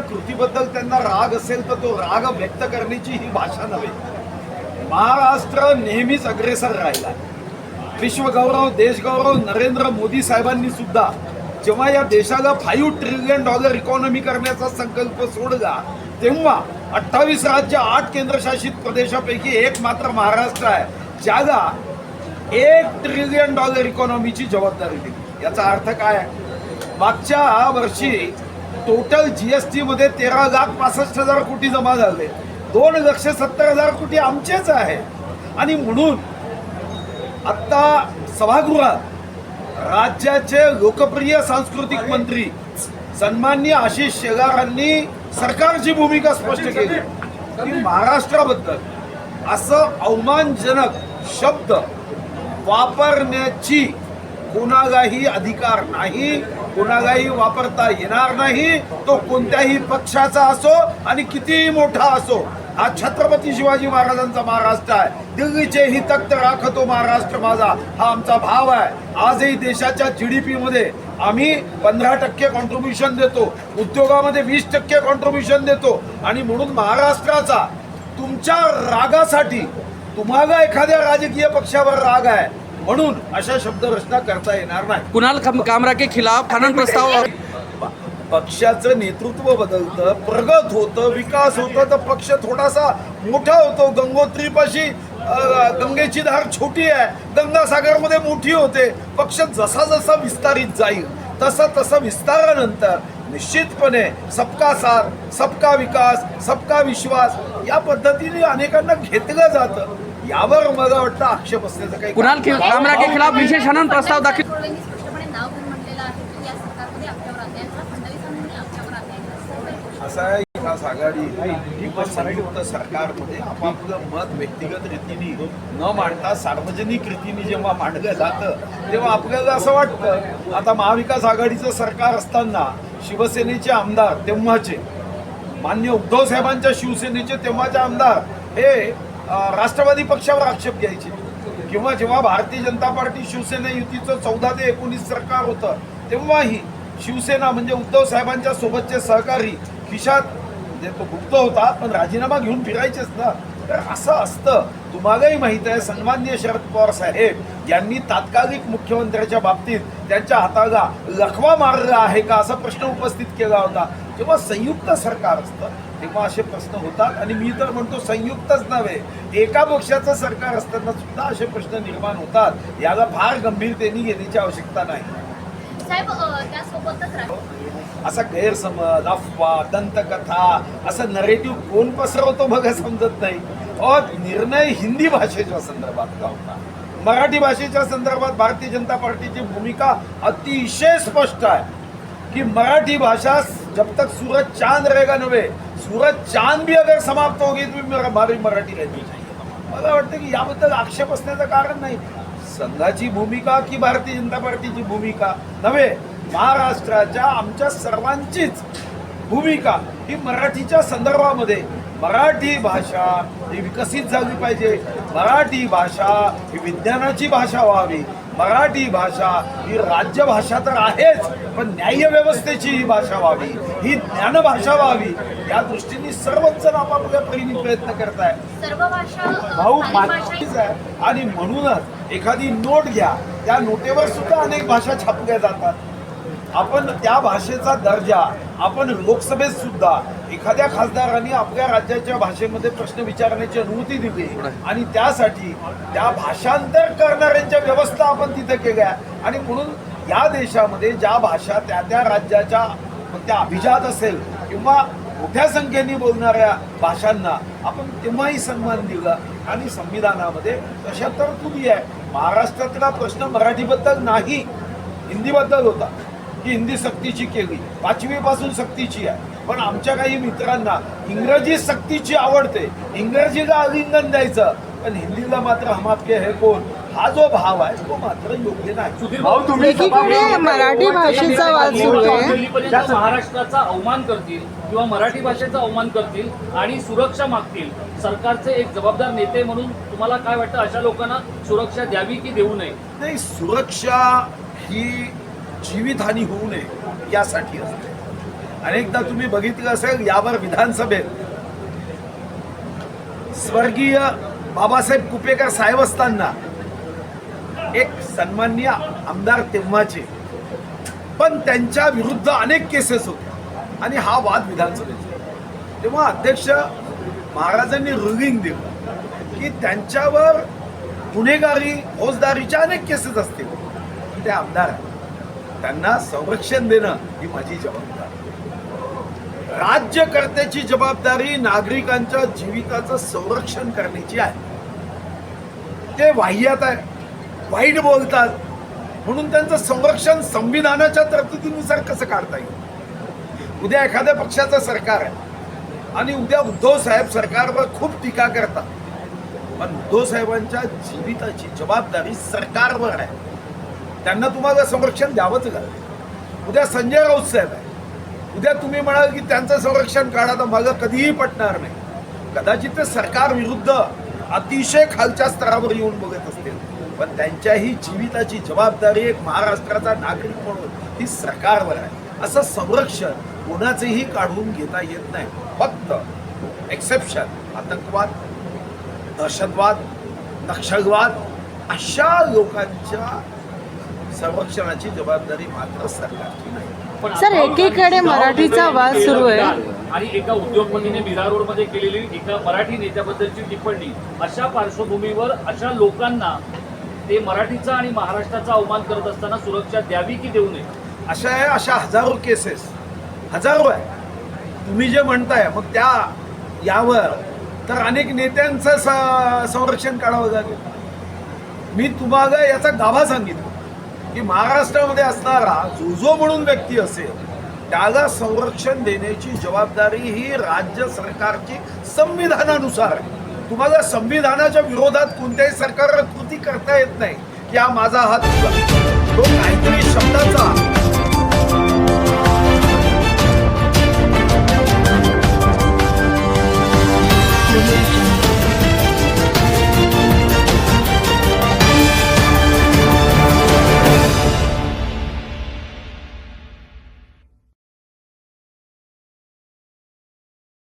कृतीबद्दल त्यांना राग असेल तर तो राग व्यक्त करण्याची ही भाषा नव्हे. महाराष्ट्र नेहमीच अग्रेसर राहिला. विश्वगौरव देशगौरव नरेंद्र मोदी साहेबांनी सुद्धा जेव्हा या देशाला फाईव्ह ट्रिलियन डॉलर इकॉनॉमी करण्याचा संकल्प सोडला तेव्हा अठ्ठावीस राज्य आठ केंद्रशासित प्रदेशापैकी एक मात्र महाराष्ट्र आहे ज्याला एक ट्रिलियन डॉलर इकॉनॉमीची जबाबदारी दिली. याचा अर्थ काय आहे? मागच्या वर्षी टोटल जी एस टीमध्ये तेरा लाख पासष्ट हजार कोटी जमा झाले. दोन लक्ष सत्तर हजार कोटी आमचेच आहे. आणि म्हणून आत्ता सभागृहात राज्याचे लोकप्रिय सांस्कृतिक मंत्री सन्माननीय आशिष शेगारांनी सरकारची भूमिका स्पष्ट केली. की महाराष्ट्राबद्दल. असं अवमानजनक शब्द वापरण्याची कोणालाही अधिकार नाही कोणालाही वापरता येणार नाही तो कोणत्याही पक्षाचा असो आणि कितीही मोठा असो. हा छत्रपती शिवाजी महाराजांचा महाराष्ट्र आहे. दिल्लीचे ही तख्त राखतो महाराष्ट्र माझा. हा आमचा भाव आहे. आजही देशाच्या जीडीपी मध्ये आम्ही पंधरा टक्के कॉन्ट्रीब्युशन देतो. उद्योगामध्ये वीस टक्के कॉन्ट्रीब्युशन देतो. आणि म्हणून महाराष्ट्राचा तुमच्या रागासाठी तुम्हाला एखाद्या राजकीय पक्षावर राग आहे. म्हणून अशा शब्द रचना करता येणार नाही. कुणाल कम- कामरा के खिलाफ खनन प्रस्ताव पक्षाचं नेतृत्व बदलतं प्रगत होतं विकास होतं तर पक्ष थोडासा मोठा होतो. गंगोत्रीपाशी गंगेची धार छोटी आहे. गंगासागरमध्ये मोठी होते. पक्ष जसा जसा विस्तारित जाईल तसं तसं विस्तारानंतर निश्चितपणे सबका साथ सबका विकास सबका विश्वास या पद्धतीने अनेकांना घेतलं जातं. यावर मला वाटतं आक्षेप असण्याचं काही कुणाल खि- कामरा के खिलाफ विशेष प्रस्ताव दाखल नाव घेऊन म्हटलेलं आहे की या सरकारमध्ये आपल्यावर झाला फडणवीसांनी आपल्यावर अन्याय केला असं आहे विकास आघाडी ही संयुक्त सरकारमध्ये आपापलं मत व्यक्तिगत रीतीने न मांडता सार्वजनिक रीतीने जेव्हा मांडलं जातं तेव्हा आपल्याला असं वाटतं आता महाविकास आघाडीचं सरकार असताना शिवसेनेचे आमदार तेव्हाचे मान्य उद्धव साहेबांच्या शिवसेनेचे तेव्हाचे आमदार हे राष्ट्रवादी पक्षावर आक्षेप घ्यायचे. किंवा जेव्हा भारतीय जनता पार्टी शिवसेना युतीचं चौदा ते एकोणीस सरकार होतं तेव्हाही शिवसेना म्हणजे उद्धव साहेबांच्या सोबतचे सहकारी खिशात म्हणजे तो गुप्त होता पण राजीनामा घेऊन फिरायचेच ना. तर असं असतं. तुम्हालाही माहीत आहे सन्माननीय शरद पवार साहेब यांनी तात्कालिक मुख्यमंत्र्याच्या बाबतीत त्यांच्या हाताला लखवा मारला आहे का असा प्रश्न उपस्थित केला होता. जेव्हा संयुक्त सरकार असतं. तेव्हा असे प्रश्न होतात. आणि मी तर म्हणतो संयुक्तच नव्हे. एका पक्षाचं सरकार असताना सुद्धा असे प्रश्न निर्माण होतात. याला फार गंभीरतेने घेण्याची आवश्यकता नाही साहेब अ, त्यासोबतच राहील असा गैरसमज अफवा दंतकथा असं नरेटिव्ह कोण पसरवतो बघा समजत नाही. और निर्णय हिंदी भाषेच्या संदर्भातला होता? मराठी भाषेच्या संदर्भात भारतीय जनता पार्टीची भूमिका अतिशय स्पष्ट आहे. कि मराठी भाषा जब तक सूरज चांद रहेगा नव्हे सूरज चांद भी अगर समाप्त होगी तो भी हमारी मराठी रहनी चाहिए. मला वाटतं की याबद्दल आक्षेप असण्याचं कारण नाही. संघाची भूमिका की भारतीय जनता पार्टीची भूमिका? नव्हे महाराष्ट्राच्या आमच्या सर्वांचीच भूमिका ही मराठीच्या संदर्भामध्ये. मराठी भाषा ही विकसित झाली पाहिजे. मराठी भाषा ही विज्ञानाची भाषा व्हावी. मराठी भाषा ही राज्यभाषा तर आहेच पण न्याय व्यवस्थेची ही भाषा व्हावी. ही ज्ञानभाषा व्हावी. या दृष्टीने सर्वच जण आपापल्या परीने प्रयत्न करत आहे भाऊ आहे आणि म्हणूनच एखादी नोट घ्या. त्या नोटेवर सुद्धा अनेक भाषा छापल्या जातात. आपण त्या भाषेचा दर्जा आपण लोकसभेत सुद्धा एखाद्या खासदारांनी आपल्या राज्याच्या भाषेमध्ये प्रश्न विचारण्याची अनुमती दिली आणि त्यासाठी त्या भाषांतर करणाऱ्यांच्या व्यवस्था आपण तिथे केल्या. आणि म्हणून या देशामध्ये ज्या भाषा त्या त्या राज्याच्या त्या अभिजात असेल किंवा मोठ्या संख्येने बोलणाऱ्या भाषांना आपण तेव्हाही सन्मान दिला आणि संविधानामध्ये तशा तरतुदी आहे. महाराष्ट्रातला प्रश्न मराठीबद्दल नाही हिंदीबद्दल होता. की हिंदी सक्तीची केली पाचवीपासून सक्तीची आहे. पण आमच्या काही मित्रांना इंग्रजी सक्तीची आवडते. इंग्रजीला आलिंगन द्यायचं पण हिंदीला मात्र हम आपके हे कोण? हा जो भाव आहे तो मात्र योग्य नाही. भाऊ तुम्ही एकीकडे मराठी भाषेचा वाद सुरू आहे. दिल्लीपर्यंत महाराष्ट्राचा अवमान करतील किंवा मराठी भाषेचा अवमान करतील आणि सुरक्षा मागतील. सरकारचे एक जबाबदार नेते म्हणून तुम्हाला काय वाटतं? अशा लोकांना सुरक्षा द्यावी की देऊ नये? नाही सुरक्षा ही जीवितहानी होऊ नये यासाठी असते. अनेकदा तुम्ही बघितलं असेल यावर विधानसभेत स्वर्गीय बाबासाहेब कुपेकर साहेब असताना एक सन्मान्य आमदार तेव्हाचे. पण त्यांच्या विरुद्ध अनेक केसेस होत्या आणि हा वाद विधानसभेचा. तेव्हा अध्यक्ष महाराजांनी रुलिंग दिलं की त्यांच्यावर गुन्हेगारी फौजदारीच्या अनेक केसेस असतील. ते आमदार त्यांना संरक्षण देणं ही माझी जबाबदारी. राज्यकर्त्याची जबाबदारी नागरिकांच्या जीविताचं संरक्षण करण्याची आहे. ते वाह्यात आहे वाईट बोलतात. म्हणून त्यांचं संरक्षण संविधानाच्या तरतुदीनुसार कसं काढता येईल? उद्या एखाद्या पक्षाचं सरकार आहे आणि उद्या उद्धव साहेब सरकारवर खूप टीका करतात. पण उद्धव साहेबांच्या जीविताची जबाबदारी सरकारवर आहे. त्यांना तुम्हाला संरक्षण द्यावंच लागेल. उद्या संजय राऊत साहेब आहे. उद्या तुम्ही म्हणाल की त्यांचं संरक्षण काढा तर मला कधीही पटणार नाही. कदाचित ते सरकार विरुद्ध अतिशय खालच्या स्तरावर येऊन बघत असतील. पण त्यांच्याही जीविताची जबाबदारी एक महाराष्ट्राचा नागरिक म्हणून ही सरकारवर आहे. असं संरक्षण कोणाचेही काढून घेता येत नाही. फक्त एक्सेप्शन आतंकवाद दहशतवाद नक्षलवाद अशा लोकांच्या संरक्षणाची जबाबदारी मात्र सरकारची नाही. पण सर, एकीकडे मराठीचा वाद सुरू आहे. आणि एका उद्योगपतीने विरार रोडमध्ये केलेली एका मराठी नेत्याबद्दलची टिप्पणी अशा पार्श्वभूमीवर अशा लोकांना ते मराठीचा आणि महाराष्ट्राचा अवमान करत असताना सुरक्षा द्यावी की देऊ नये? अशा आहे अशा हजारो केसेस. हजारो आहे. तुम्ही जे म्हणताय मग त्या यावर तर अनेक नेत्यांचं स- संरक्षण काढावं लागेल. मी तुम्हाला याचा गाभा सांगितलं की महाराष्ट्रामध्ये असणारा जो जो म्हणून व्यक्ती असेल त्याला संरक्षण देण्याची जबाबदारी ही राज्य सरकारची संविधानानुसार आहे. तुम्हाला संविधानाच्या विरोधात कोणत्याही सरकारला कृती करता येत नाही. या हा माझा हात तो काहीतरी शब्दाचा